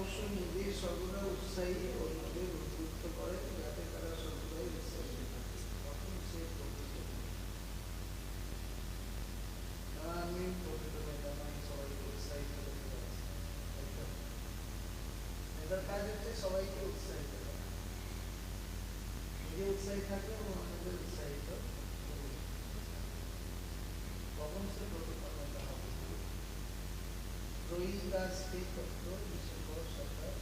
নই সবাইকে উৎসাহিত কাজ হচ্ছে সবাইকে উৎসাহিত নিজে উৎসাহী উৎসাহিত করবে। কখন সে প্রকৃত নেতা হবে রোহিত দাস কে তত্ত্ব ডিসেম্বর সরকার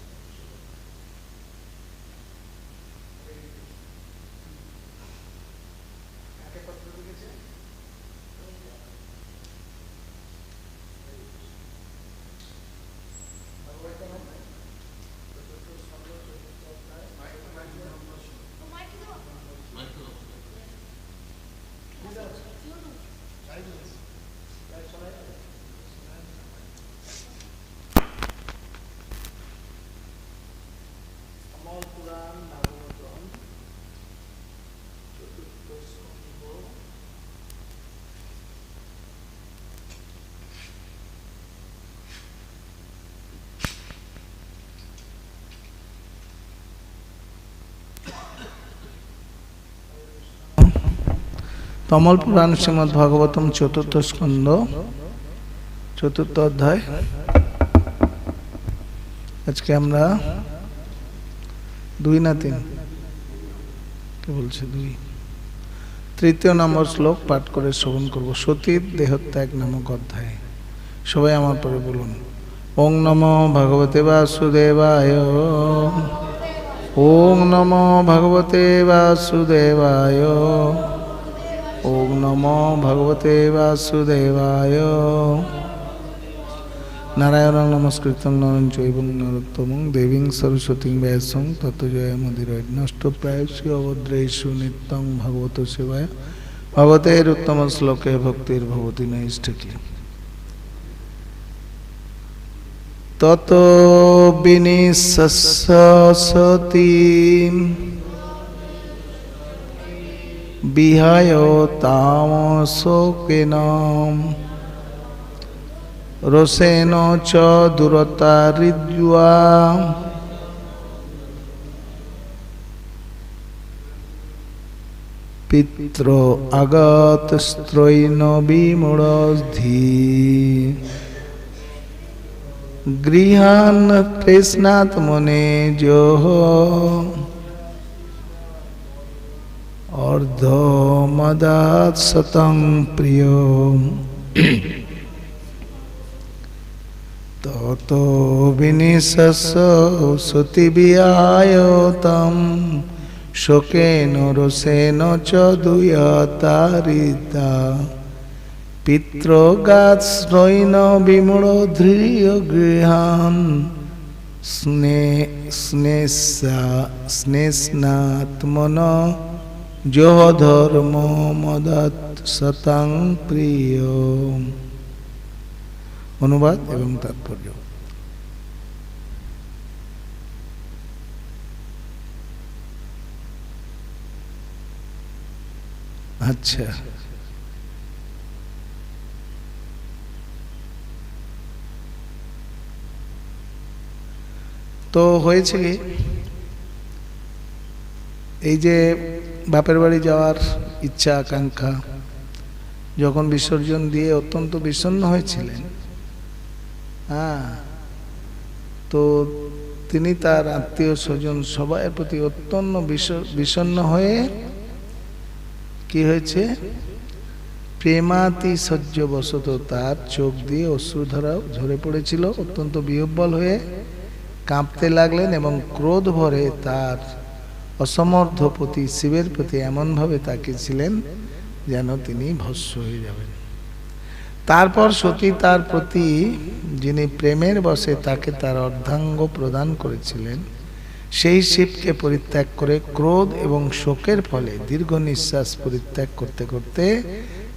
কাকে পত্র লিখেছে ভগবত নাম চতুর্থ স্কন্ধ চতুর্থ অধ্যায় বুঝতে পারছ? তাই সবাই অমল পুরাণ ভাগবতম চতুর্থ স্কন্ধ তমল পুরাণ শ্রীমদ ভাগবতম চতুর্থ স্কন্ধ, চতুর্থ অধ্যায়। আজকে আমরা দুই না তিন? কি বলছে দুই? তৃতীয় নম্বর শ্লোক পাঠ করে শ্রবণ করব। সতীর দেহত্যাগ নামক অধ্যায়। সবাই আমার পরে বলুন। ওং নম ভগবতে বাসুদেবায়। ওং নম ভগবতে বাসুদেবায়। নম ভগবতে বাসুদেবায় নারায়ণ নমস্কৃতং নরং চৈবং নরোত্তমং দেবীং সরস্বতীং ব্যাসং তত্ত্বজয় মন্দির নষ্ট প্রায়সী অভদ্রেষু নিত্যং ভগবত সেবায় ভগবতের উত্তম শ্লোকে ভক্তির ভবতি নৈষ্ঠিকী তত বিনিশসতি বিহায় তামসোকেন রসেন চ দূরতারিজ্বা পিত্র আগত স্ত্রৈন বিমূঢ়ধি। গৃহান কৃষ্ণাত্মনে জোহ। অর্ধমদাৎ শতং প্রিয়। তত বিনিশস সতিবিয়ায়তম শোকেন রসেন চ দুয়তারিতা। পিত্রগাৎ শ্রৈন বিমূঢ় ধ্রিয় গৃহান, স্নে স্নেসা স্নেস্নাত্মন যো ধর্ম মদত প্রিয়। অনুবাদ এবং তাৎপর্য। আচ্ছা। তো হয়েছে এই যে বাপের বাড়ি যাওয়ার ইচ্ছা, আকাঙ্ক্ষা, যখন বিসর্জন দিয়ে অত্যন্ত বিষণ্ণ হয়েছিলেন হ্যাঁ তো তিনি তার আত্মীয় স্বজন সবার প্রতি অত্যন্ত বিষ- বিষণ্ণ হয়ে কি হয়েছে? প্রেমাতি সহ্যবশত তার চোখ দিয়ে অশ্রুধারাও ঝরে পড়েছিল, অত্যন্ত বিহব্বল হয়ে কাঁপতে লাগলেন এবং ক্রোধ ভরে তার অসমর্থ প্রতি শিবের প্রতি এমনভাবে তাকিয়েছিলেন যেন তিনি ভস্য হয়ে যাবেন। তারপর সতী তার প্রতি যিনি প্রেমের বসে তাকে তার অর্ধাঙ্গ প্রদান করেছিলেন, সেই শিবকে পরিত্যাগ করে ক্রোধ এবং শোকের ফলে দীর্ঘ নিঃশ্বাস পরিত্যাগ করতে করতে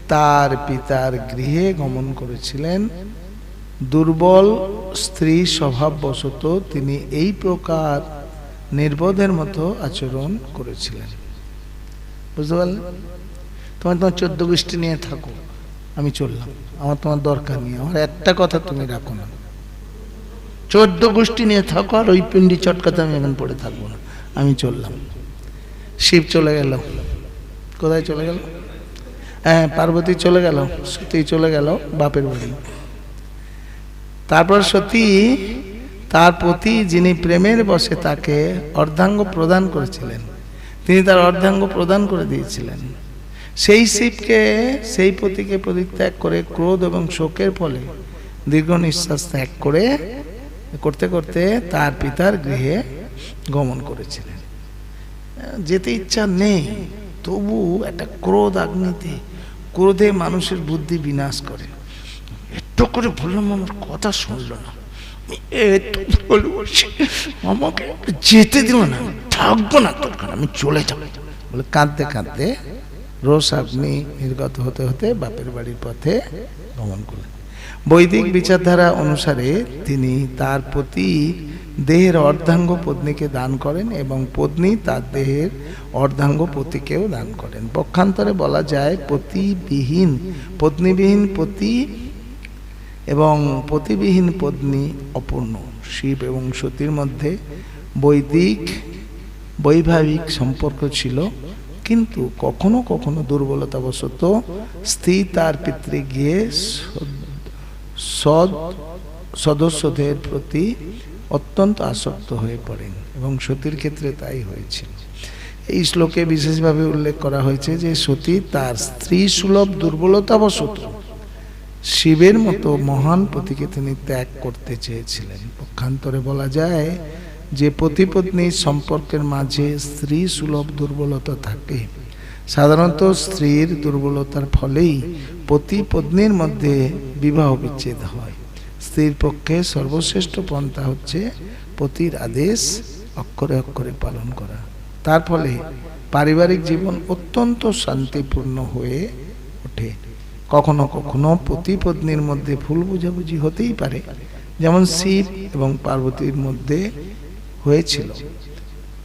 তার পিতার গৃহে গমন করেছিলেন। দুর্বল স্ত্রী স্বভাববশত তিনি এই প্রকার নির্বোধের মতো আচরণ করেছিলেন। বুঝতে পারলেন তোমার তোমার চোদ্দ গোষ্ঠী নিয়ে থাকো, আমি চললাম। আমার তোমার দরকার নেই, আমার একটা কথা তুমি রাখো না। চোদ্দ গোষ্ঠী নিয়ে থাকো আর ওই পিন্ডি চটকাতে আমি এখন পড়ে থাকব না, আমি চললাম। শিব চলে গেল। কোথায় চলে গেল? হ্যাঁ পার্বতী চলে গেল, সতী চলে গেল, বাপের বাড়ি। তারপর সতী তার প্রতি যিনি প্রেমের বসে তাকে অর্ধাঙ্গ প্রদান করেছিলেন, তিনি তার অর্ধাঙ্গ প্রদান করে দিয়েছিলেন। সেই শিবকে, সেই পতিকে পরিত্যাগ করে ক্রোধ এবং শোকের ফলে দীর্ঘ নিঃশ্বাস ত্যাগ করে করতে করতে তার পিতার গৃহে গমন করেছিলেন। যেতে ইচ্ছা নেই, তবু একটা ক্রোধ আগ্নিতে, ক্রোধে মানুষের বুদ্ধি বিনাশ করে। একটু করে বললাম, আমার কথা শুনলো না। আমাকে যেতে দিল না থাকব না তোর আমি চলে যাব। বলে কাঁদতে কাঁদতে রোষ আগ্নি নির্গত হতে হতে বাপের বাড়ির পথে গমন করলেন। বৈদিক বিচারধারা অনুসারে তিনি তার প্রতি দেহের অর্ধাঙ্গ পত্নীকে দান করেন এবং পত্নী তার দেহের অর্ধাঙ্গ পতিকেও দান করেন। পক্ষান্তরে বলা যায় পতিবিহীন, পত্নীবিহীন পতি এবং পতিবিহীন পত্নী অপূর্ণ। শিব এবং সতীর মধ্যে বৈদিক বৈভাবিক সম্পর্ক ছিল, কিন্তু কখনো কখনো দুর্বলতাবশত স্ত্রী তার পিতৃ গিয়ে সদ সদস্যদের প্রতি অত্যন্ত আসক্ত হয়ে পড়েন এবং সতীর ক্ষেত্রে তাই হয়েছিল এই শ্লোকে বিশেষভাবে উল্লেখ করা হয়েছে যে সতী তার স্ত্রী সুলভ দুর্বলতাবশত শিবের মতো মহান পতিকে তিনি ত্যাগ করতে চেয়েছিলেন। পক্ষান্তরে বলা যায় যে পতিপত্নীর সম্পর্কের মাঝে স্ত্রী সুলভ দুর্বলতা থাকে। সাধারণত স্ত্রীর দুর্বলতার ফলেই পতি পত্নীর মধ্যে বিবাহ বিচ্ছেদ হয়। স্ত্রীর পক্ষে সর্বশ্রেষ্ঠ পন্থা হচ্ছে পতির আদেশ অক্ষরে অক্ষরে পালন করা। তার ফলে পারিবারিক জীবন অত্যন্ত শান্তিপূর্ণ হয়ে ওঠে। কখনো কখনো পতি পত্নীর মধ্যে ভুল বুঝাবুঝি হতেই পারে, যেমন শিব এবং পার্বতীর মধ্যে হয়েছিল।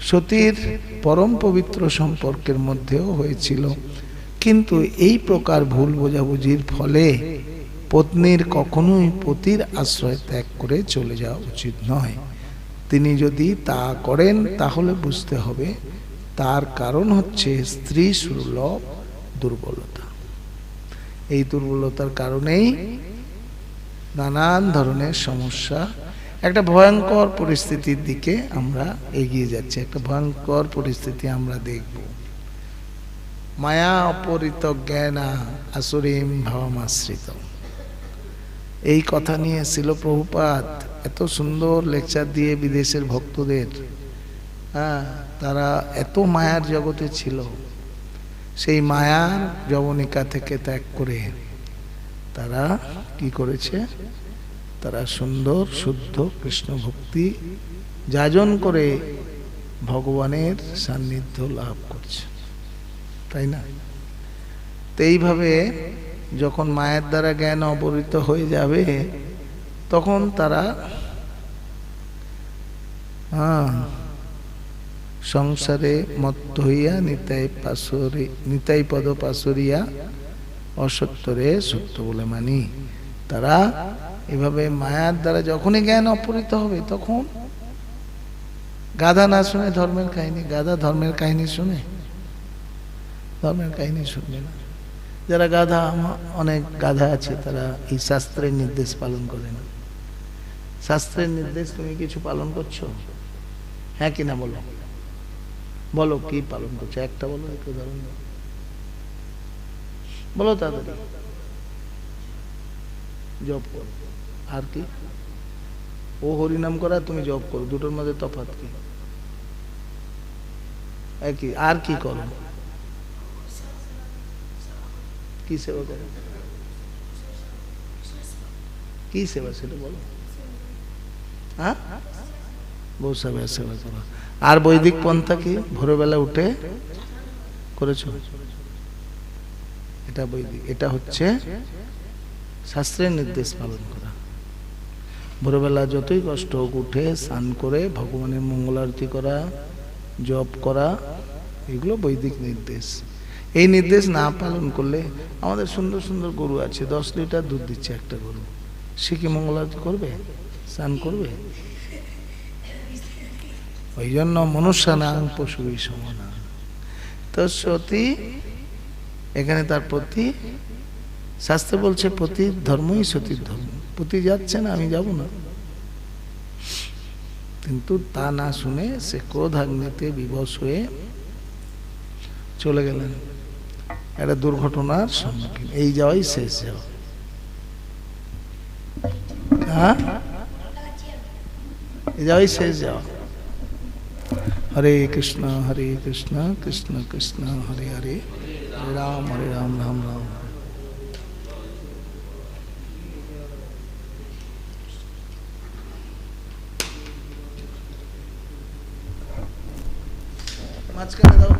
সতীর পরম পবিত্র সম্পর্কের মধ্যেও হয়েছিল। কিন্তু এই প্রকার ভুল বোঝাবুঝির ফলে পত্নীর কখনোই পতির আশ্রয় ত্যাগ করে চলে যাওয়া উচিত নয়। তিনি যদি তা করেন, তাহলে বুঝতে হবে তার কারণ হচ্ছে স্ত্রী সুলভ দুর্বলতা। এই দুর্বলতার কারণেই নানান ধরনের সমস্যা, একটা ভয়ঙ্কর পরিস্থিতির দিকে আমরা এগিয়ে যাচ্ছি, একটা ভয়ঙ্কর পরিস্থিতি আমরা দেখব। মায়া অপরিত জ্ঞানা আসুরিম ভাবামাশ্রিত এই কথা নিয়ে ছিল প্রভুপাত, এত সুন্দর লেকচার দিয়ে বিদেশের ভক্তদের হ্যাঁ তারা এত মায়ার জগতে ছিল। সেই মায়ার যবনিকা থেকে ত্যাগ করে তারা কি করেছে? তারা সুন্দর, শুদ্ধ কৃষ্ণ ভক্তি যাজন করে ভগবানের সান্নিধ্য লাভ করছে। তাই না? তো এইভাবে যখন মায়ের দ্বারা জ্ঞান অবরিত হয়ে যাবে, তখন তারা হ্যাঁ সংসারে মত্ত হইয়া নিতাই পাশরি নিতাই পদ পাশরিয়া অসত্যরে সত্য বলে মানি। তারা এভাবে মায়ার দ্বারা যখনই জ্ঞান অপরিত হবে, তখন গাধা না শুনে ধর্মের কাহিনী, গাধা ধর্মের কাহিনী শুনে। ধর্মের কাহিনী শুনবে না। যারা গাধা অনেক গাধা আছে, তারা এই শাস্ত্রের নির্দেশ পালন করে না। শাস্ত্রের নির্দেশ তুমি কিছু পালন করছ? হ্যাঁ কিনা বলো? বলো, কি পালন করছে? একটা বলো একটু উদাহরণ বলো তাড়াতাড়ি। জব করো। আর কি? ও হরিনাম করা, তুমি জব করো। দুটোর মধ্যে তফাৎ কি? একই। আর কি করো? কি সেবা করো কি সেবা সেটা বলো। হ্যাঁ? বউ সেবা সেবা করো আর বৈদিক পন্থা কি? ভোরবেলা উঠে করেছ? এটা বৈদিক, এটা হচ্ছে শাস্ত্রের নির্দেশ পালন করা। ভোরবেলা যতই কষ্ট হোক উঠে স্নান করে, ভগবানের মঙ্গলারতি করা, জপ করা, এগুলো বৈদিক নির্দেশ। এই নির্দেশ না পালন করলে আমাদের সুন্দর সুন্দর গরু আছে, দশ লিটার দুধ দিচ্ছে একটা গরু। সে কি মঙ্গলারতি করবে? স্নান করবে? ওই জন্য মনুষ্য নাং পশু সমনা তো সতী, এখানে তার প্রতি শাস্ত্র বলছে প্রতি ধর্মই সতীর ধর্ম। প্রতি যাচ্ছে না, আমি যাব না। কিন্তু তা না শুনে সে ক্রোধাগ্নিতে বিবশ হয়ে চলে গেলেন। একটা দুর্ঘটনার সম্মুখীন। এই যাওয়াই শেষ যাওয়া। হ্যাঁ? এই যাওয়াই শেষ যাওয়া। হরে কৃষ্ণ হরে কৃষ্ণ কৃষ্ণ কৃষ্ণ হরে হরে হরে রাম হরে রাম রাম রাম মাঝখানে দাও